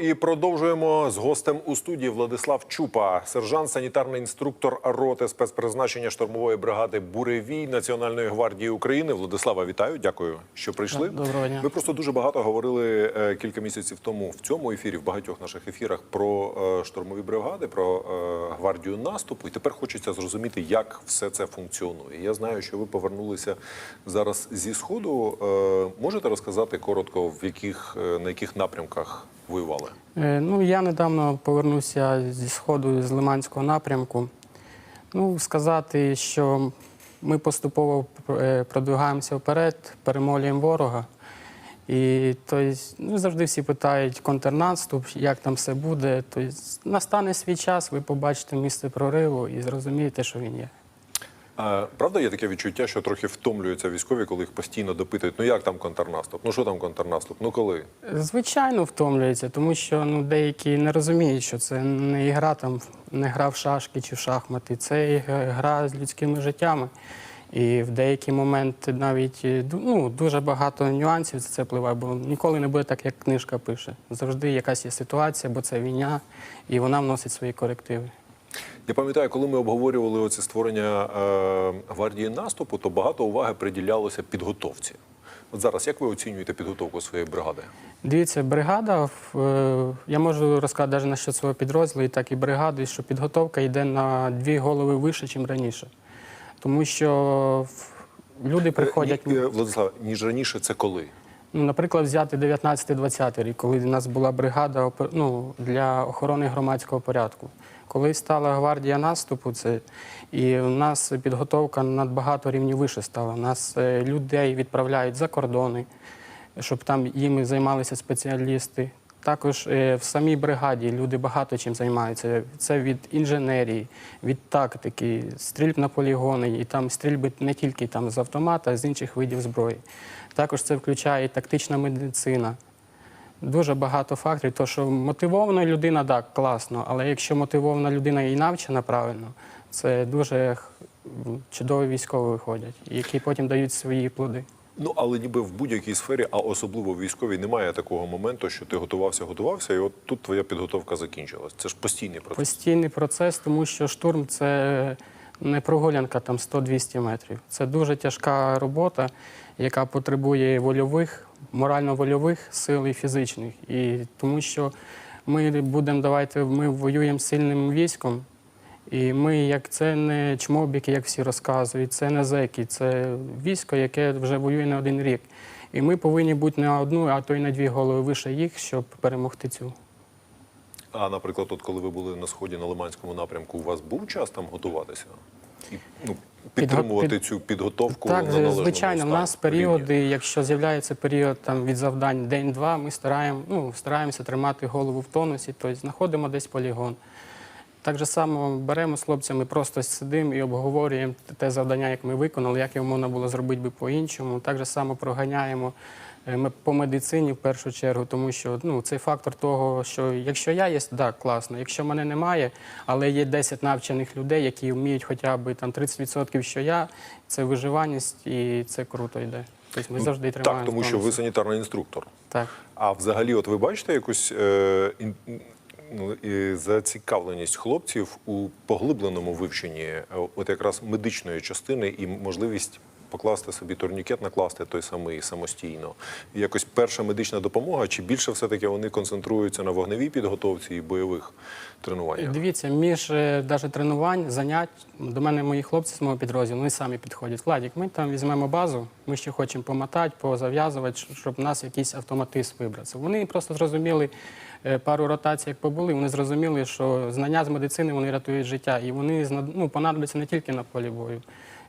і продовжуємо з гостем у студії Владислав Чупа, сержант, санітарний інструктор роти спецпризначення штурмової бригади Буревій Національної гвардії України. Владислава, вітаю, дякую, що прийшли. Доброго дня. Ви просто дуже багато говорили е, кілька місяців тому в цьому ефірі, в багатьох наших ефірах про е, штурмові бригади, про е, гвардію наступу. І тепер хочеться зрозуміти, як все це функціонує. Я знаю, що ви повернулися зараз зі сходу. Можете розказати коротко, в яких на яких напрямках воювали? Е, Ну, я недавно повернувся зі сходу з Лиманського напрямку. Ну, сказати, що ми поступово е, продвигаємося вперед, перемолюємо ворога. І тобто, ну, завжди всі питають контрнаступ, як там все буде. Тобто, настане свій час, ви побачите місце прориву і зрозумієте, що він є. А, правда, є таке відчуття, що трохи втомлюються військові, коли їх постійно допитують: ну як там контрнаступ? Ну що там контрнаступ? Ну коли? Звичайно, втомлюється, тому що ну, деякі не розуміють, що це не ігра, там, не гра в шашки чи в шахмати, це гра з людськими життями. І в деякі моменти навіть е, ну, дуже багато нюансів це впливає, бо ніколи не буде так, як книжка пише. Завжди якась є ситуація, бо це війна, і вона вносить свої корективи. Я пам'ятаю, коли ми обговорювали оце створення е, гвардії наступу, то багато уваги приділялося підготовці. От зараз як ви оцінюєте підготовку своєї бригади? Дивіться, бригада, е, я можу розказати навіть насчет свого підрозділу, і так і бригади, що підготовка йде на дві голови вище, ніж раніше. Тому що люди приходять, е, Владислав, ніж раніше, це коли? ну, наприклад, взяти 19-20 рік, коли у нас була бригада ну, для охорони громадського порядку. Коли стала гвардія наступу, це і в нас підготовка надбагато рівнів вище стала. У нас е, людей відправляють за кордони, щоб там їми займалися спеціалісти. Також е, в самій бригаді люди багато чим займаються. Це від інженерії, від тактики, стрільб на полігони, і там стрільби не тільки там з автомата, а з інших видів зброї. Також це включає і тактична медицина. Дуже багато факторів, то що мотивована людина, так, класно, але якщо мотивована людина і навчена правильно, це дуже чудові військові виходять, які потім дають свої плоди. Ну але ніби в будь-якій сфері, а особливо в військовій, немає такого моменту, що ти готувався, готувався, і от тут твоя підготовка закінчилась. Це ж постійний процес. Постійний процес, тому що штурм це не прогулянка там 100-200 метрів. Це дуже тяжка робота, яка потребує вольових, морально-вольових сил і фізичних. І тому що ми будемо давайте, ми воюємо сильним військом. І ми, як це не чмобіки, як всі розказують, це не зеки, це військо, яке вже воює не один рік. І ми повинні бути не одну, а то й на дві голови вище їх, щоб перемогти цю. А наприклад, от коли ви були на сході на Лиманському напрямку, у вас був час там готуватися і ну, підтримувати під- цю підготовку Так, на належному звичайно, в нас нас рівні? періоди, якщо з'являється період там, від завдань день-два, ми стараємо, ну, стараємося тримати голову в тонусі, тобто знаходимо десь полігон. Так же само беремо з хлопцями, просто сидимо і обговорюємо те завдання, як ми виконали, як його можна було зробити би по-іншому. Так же само проганяємо по медицині в першу чергу, тому що ну, цей фактор того, що якщо я є, так, класно. Якщо мене немає, але є 10 навчених людей, які вміють хоча б там 30%, що я, це виживаність і це круто йде. Тобто ми завжди тримаємо. Ну, Так, тому що ви санітарний інструктор. Так. А взагалі, от ви бачите якусь е, ін- ну, і зацікавленість хлопців у поглибленому вивченні е, от якраз медичної частини і можливість покласти собі турнікет, накласти той самий самостійно. Якось перша медична допомога, чи більше все-таки вони концентруються на вогневій підготовці і бойових тренуваннях? Дивіться, між навіть тренувань, занять, до мене мої хлопці з мого підрозділу, вони самі підходять. Владік, ми там візьмемо базу, ми ще хочемо помотати, позав'язувати, щоб у нас якийсь автоматизм вибрався. Вони просто зрозуміли е, пару ротацій, як побули, вони зрозуміли, що знання з медицини вони рятують життя, і вони ну, понадобляться не тільки на полі бою.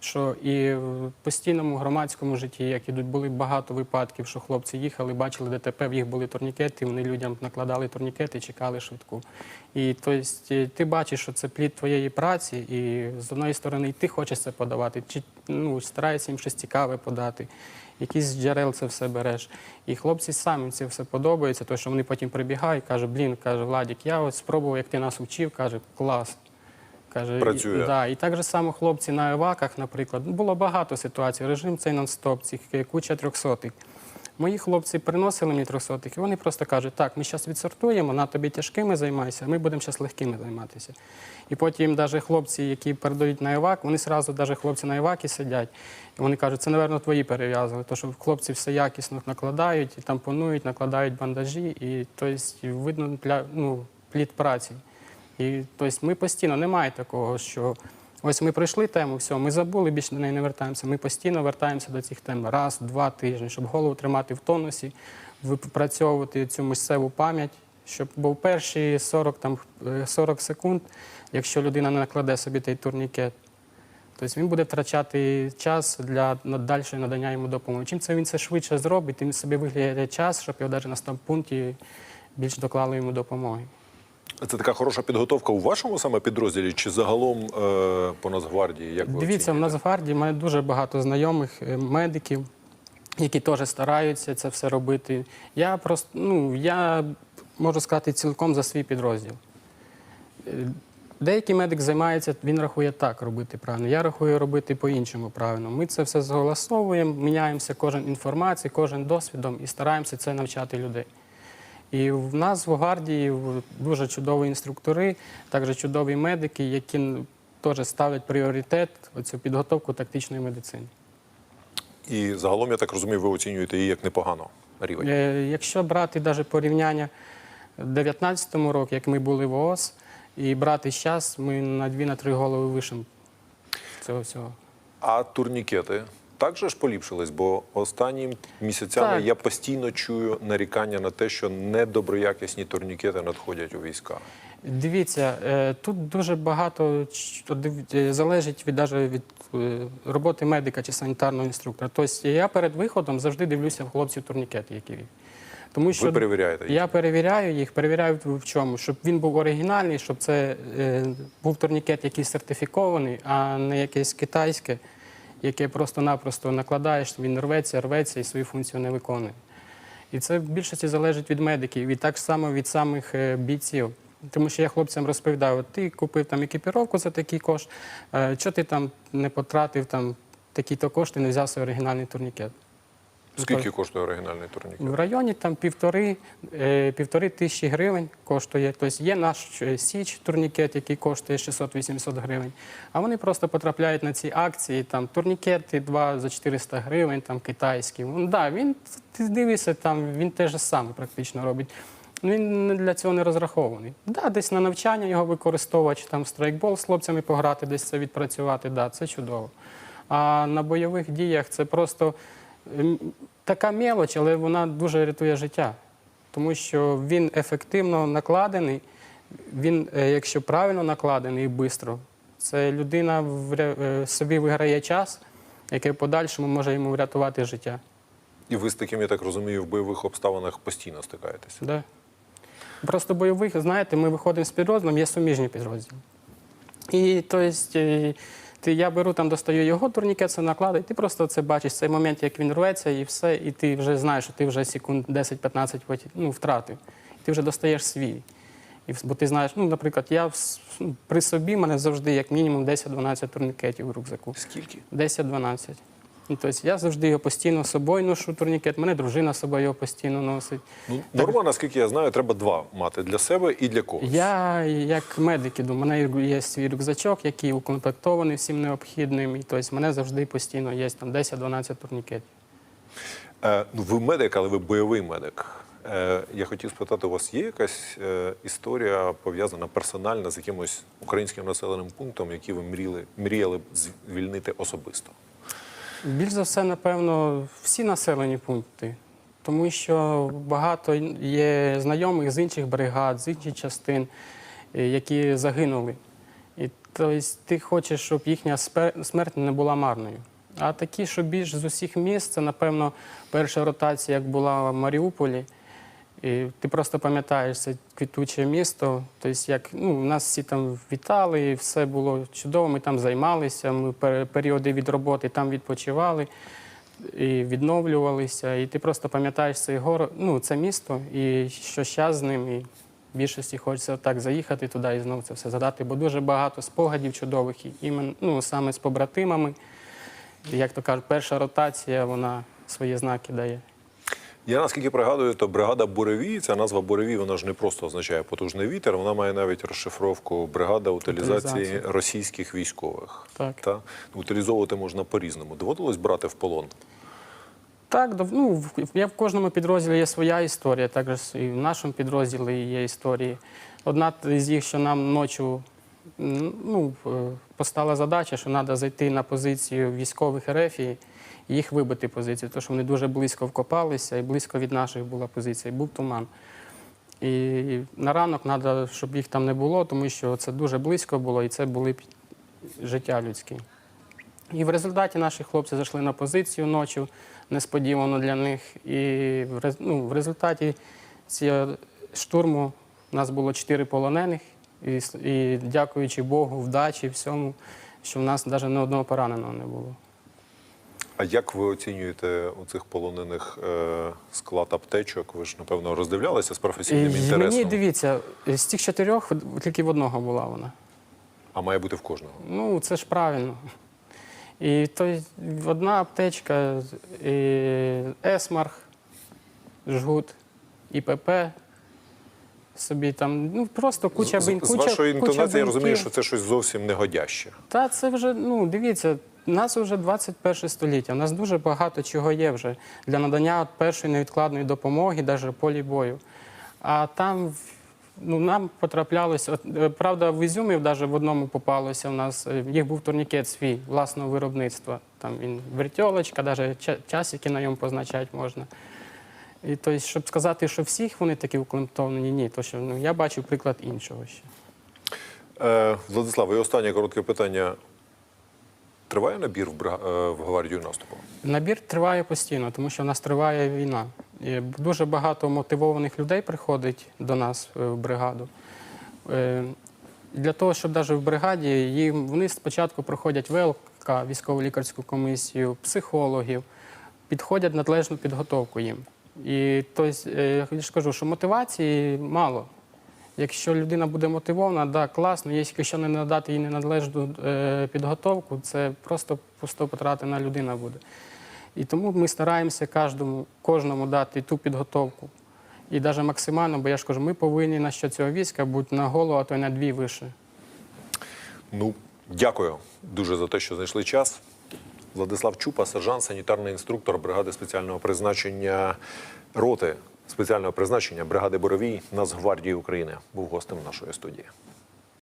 Що і в постійному громадському житті, як ідуть, були багато випадків, що хлопці їхали, бачили ДТП, в їх були турнікети, вони людям накладали турнікети, чекали швидку. І тобто, ти бачиш, що це плід твоєї праці, і з одної сторони і ти хочеш це подавати, чи ну, стараєшся їм щось цікаве подати. Якісь джерел це все береш. І хлопці самі це все подобається, тому що вони потім прибігають, кажуть, блін, каже, Владік, я от спробував, як ти нас вчив, каже, клас. Каже, Працює. І, да, і так же само хлопці на еваках, наприклад, ну, було багато ситуацій. Режим цей нон-стоп, куча трьохсотих. Мої хлопці приносили мені трьохсотих, і вони просто кажуть, так, ми зараз відсортуємо, на тобі тяжкими займайся, а ми будемо зараз легкими займатися. І потім навіть хлопці, які передають на івак, вони одразу, навіть хлопці на івакі сидять, і вони кажуть, це, напевно, твої перев'язали, тому що хлопці все якісно накладають, і тампонують, накладають бандажі, і тобто, видно ну, плід праці. І тобто, ми постійно немає такого, що ось ми пройшли тему, все, ми забули, більше до неї не вертаємося. Ми постійно вертаємося до цих тем раз, два тижні, щоб голову тримати в тонусі, випрацьовувати цю місцеву пам'ять, щоб був перші 40, там, е, 40 секунд, якщо людина не накладе собі той турнікет. Тобто він буде втрачати час для дальшого надання йому допомоги. Чим це він це швидше зробить, тим собі виглядає час, щоб його навіть на стаб-пункті більш доклали йому допомоги. Це така хороша підготовка у вашому саме підрозділі чи загалом е, по Нацгвардії? Як ви Дивіться, в оцінюєте? Нацгвардії мене дуже багато знайомих е, медиків, які теж стараються це все робити. Я просто ну я можу сказати цілком за свій підрозділ. Е, Деякий медик займається, він рахує так робити правильно. Я рахую робити по-іншому правильно. Ми це все зголосовуємо, міняємося кожен інформацією, кожен досвідом і стараємося це навчати людей. І в нас в гвардії дуже чудові інструктори, також чудові медики, які теж ставлять пріоритет оцю підготовку тактичної медицини. І загалом, я так розумію, ви оцінюєте її як непогано рівень. Е, Якщо брати навіть порівняння в 2019 році, як ми були в ООС, і брати зараз, ми на дві на три голови вишимо цього всього. А турнікети також ж поліпшились, бо останніми місяцями Так. я постійно чую нарікання на те, що недоброякісні турнікети надходять у війська. Дивіться, е, тут дуже багато е, залежить від даже від е, роботи медика чи санітарного інструктора. Тобто я перед виходом завжди дивлюся в хлопців турнікети, які. Тому що Ви перевіряєте їх? я перевіряю їх, перевіряю в чому, щоб він був оригінальний, щоб це був турнікет, який сертифікований, а не якесь китайське, яке просто-напросто накладаєш, він рветься, рветься і свою функцію не виконує. І це в більшості залежить від медиків і так само від самих е, бійців. Тому що я хлопцям розповідав, ти купив там екіпіровку за такий кошт, чого ти там не потратив там такі-то кошти, не взяв свій оригінальний турнікет. Скільки коштує оригінальний турнікет? В районі там півтори, е, півтори тисячі гривень коштує. Тобто є наш е, Січ турнікет, який коштує 600-800 гривень. А вони просто потрапляють на ці акції, там турнікети 2 за 400 гривень, там китайські. Ну, да, він ти дивишся, там він те ж саме практично робить. Ну, Він для цього не розрахований. Да, десь на навчання його використовувати, чи там в страйкбол з хлопцями пограти, десь це відпрацювати, да, це чудово. А на бойових діях це просто така мелоч, але вона дуже рятує життя. Тому що він ефективно накладений, він, е, якщо правильно накладений і швидко, це людина е, собі виграє час, який в подальшому може йому врятувати життя. І ви з таким, я так розумію, в бойових обставинах постійно стикаєтеся. Да. Просто бойових, знаєте, ми виходимо з підрозділом, є суміжні підрозділи. І то есть, е, ти, я беру там, достаю його турнікет, це накладаю, ти просто це бачиш, цей момент, як він рветься, і все, і ти вже знаєш, що ти вже секунд 10-15 ну, втратив. Ти вже достаєш свій. І, бо ти знаєш, ну, наприклад, я в ну, при собі мене завжди як мінімум 10-12 турнікетів в рюкзаку. Скільки? 10-12. Тобто я завжди його постійно з собою ношу турнікет, мене дружина з собою його постійно носить. Ну, норма, наскільки я знаю, треба два мати для себе і для когось. Я як медик іду, у мене є свій рюкзачок, який укомплектований всім необхідним. І тобто мене завжди постійно є там 10-12 турнікетів. Е, ну, ви медик, але ви бойовий медик. Е, я хотів спитати, у вас є якась е, історія пов'язана персональна з якимось українським населеним пунктом, який ви мріяли, мріяли звільнити особисто? Більш за все, напевно, всі населені пункти, тому що багато є знайомих з інших бригад, з інших частин, е, які загинули. І тобто, ти хочеш, щоб їхня смерть не була марною. А такі, що більш з усіх міст, це, напевно, перша ротація, як була в Маріуполі. І ти просто пам'ятаєш це квітуче місто. Тобто, як ну, нас всі там вітали, і все було чудово. Ми там займалися. Ми періоди від роботи там відпочивали і відновлювалися. І ти просто пам'ятаєш цей город, ну, це місто, і що зараз з ним. І більшості хочеться так заїхати туди і знову це все згадати, бо дуже багато спогадів чудових, імен, ну, саме з побратимами. Як то кажуть, перша ротація, вона свої знаки дає. Я наскільки пригадую, то бригада Буревій, ця назва Буревій, вона ж не просто означає потужний вітер, вона має навіть розшифровку бригада утилізації Утилізація. російських військових. Так. Та? Утилізовувати можна по-різному. Доводилось брати в полон. Так, ну, в- я в кожному підрозділі є своя історія, також і в нашому підрозділі є історії. Одна з їх, що нам ночі ну, е, постала задача, що треба зайти на позицію військових РФ і їх вибити позицію, тому що вони дуже близько вкопалися і близько від наших була позиція, і був туман. І на ранок треба, щоб їх там не було, тому що це дуже близько було, і це були життя людське. І в результаті наші хлопці зайшли на позицію ночі, несподівано для них. І ну, в результаті цього штурму у нас було чотири полонених. І, і дякуючи Богу, вдачі, всьому, що в нас навіть ні одного пораненого не було. А як ви оцінюєте у цих полонених е, склад аптечок? Ви ж, напевно, роздивлялися з професійним І інтересом. мені дивіться, з тих чотирьох тільки в одного була вона. А має бути в кожного. Ну, це ж правильно. І то одна аптечка, і Есмарх, жгут, ІПП. Собі там, ну просто куча з, бин, з куча, вашої інтонації я розумію, що це щось зовсім негодяще. Та це вже, ну дивіться, у нас вже 21 століття. У нас дуже багато чого є вже для надання першої невідкладної допомоги, навіть полі бою. А там ну, нам потраплялося, от, е, правда, в Ізюмі навіть в одному попалося. У нас е, їх був турнікет свій власного виробництва. Там він вертьолочка, навіть часики на ньому позначати можна. І тобто, щоб сказати, що всіх вони такі укомплектовані, ні, то що ну, я бачив приклад іншого ще. Е, Владислав, і останнє коротке питання. Триває набір е, в гвардію наступу? Набір триває постійно, тому що в нас триває війна. Дуже багато мотивованих людей приходить до нас е, в бригаду. Е, Для того, щоб навіть в бригаді їм вони спочатку проходять ВЛК, військово-лікарську комісію, психологів, підходять належну підготовку їм. І тобто, я ж кажу, що мотивації мало. Якщо людина буде мотивована, да, класно. Якщо не надати їй неналежну е, підготовку, це просто пусто потратена людина буде. І тому ми стараємося кожному, кожному дати ту підготовку. І навіть максимально, бо я ж кажу, ми повинні на що цього війська бути на голову, а то й на дві вище. Ну, дякую дуже за те, що знайшли час. Владислав Чупа, сержант, санітарний інструктор бригади спеціального призначення роти спеціального призначення бригади Боровій Нацгвардії України, був гостем нашої студії.